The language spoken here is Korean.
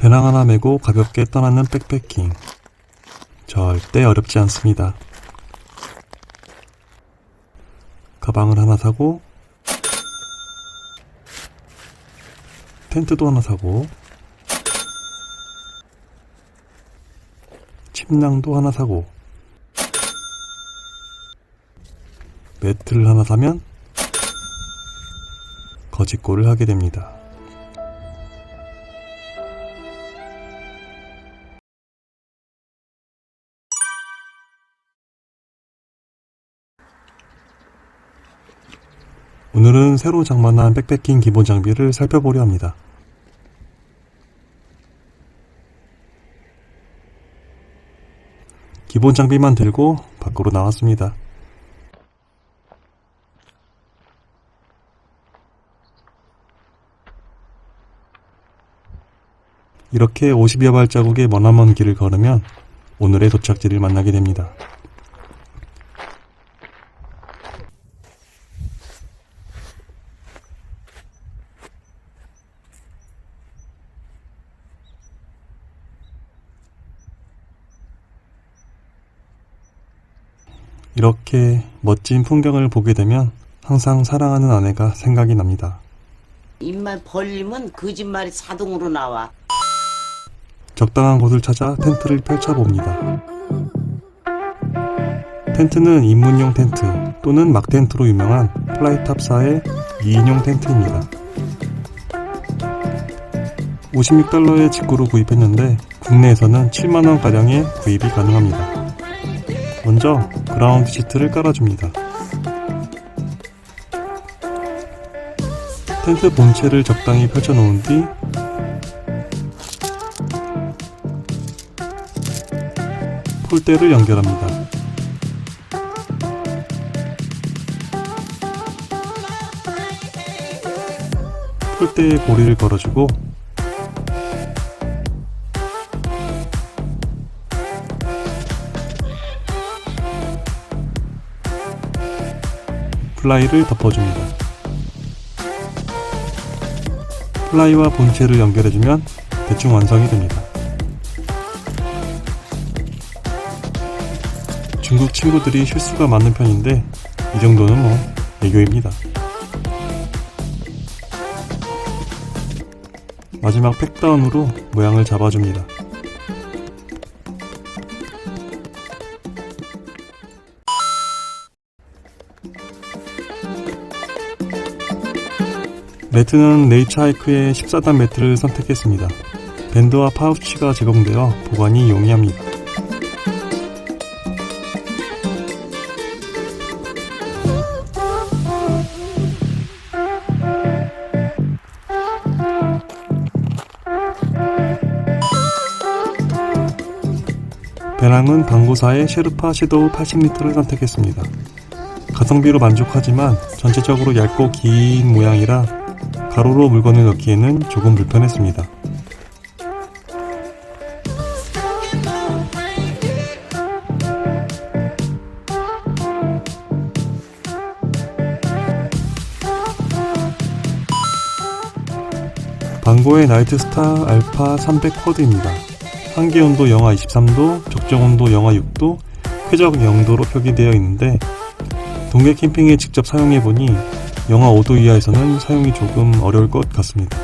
배낭 하나 메고 가볍게 떠나는 백패킹. 절대 어렵지 않습니다. 가방을 하나 사고, 텐트도 하나 사고, 침낭도 하나 사고, 매트를 하나 사면 거짓골을 하게 됩니다. 오늘은 새로 장만한 백패킹 기본 장비를 살펴보려 합니다. 기본 장비만 들고 밖으로 나왔습니다. 이렇게 50여 발자국의 머나먼 길을 걸으면 오늘의 도착지를 만나게 됩니다. 이렇게 멋진 풍경을 보게 되면 항상 사랑하는 아내가 생각이 납니다. 입만 벌리면 거짓말이 자동으로 나와. 적당한 곳을 찾아 텐트를 펼쳐봅니다. 텐트는 입문용 텐트 또는 막 텐트로 유명한 플라이탑사의 2인용 텐트입니다. 56달러의 직구로 구입했는데 국내에서는 7만원가량의 구입이 가능합니다. 먼저 그라운드 시트를 깔아줍니다. 텐트 본체를 적당히 펼쳐놓은 뒤 폴대를 연결합니다. 폴대에 고리를 걸어주고 플라이를 덮어줍니다. 플라이와 본체를 연결해주면 대충 완성이 됩니다. 중국 친구들이 실수가 많은 편인데 이 정도는 뭐 애교입니다. 마지막 팩다운으로 모양을 잡아줍니다. 매트는 네이처하이크의 14단 매트를 선택했습니다. 밴드와 파우치가 제공되어 보관이 용이합니다. 배낭은 방고사의 셰르파 섀도우 80리터를 선택했습니다. 가성비로 만족하지만 전체적으로 얇고 긴 모양이라 가로로 물건을 넣기에는 조금 불편했습니다. 방고의 나이트스타 알파 300 쿼드입니다. 한계 온도 영하 23도, 적정 온도 영하 6도, 쾌적 0도로 표기되어 있는데 동계 캠핑에 직접 사용해보니 영하 5도 이하에서는 사용이 조금 어려울 것 같습니다.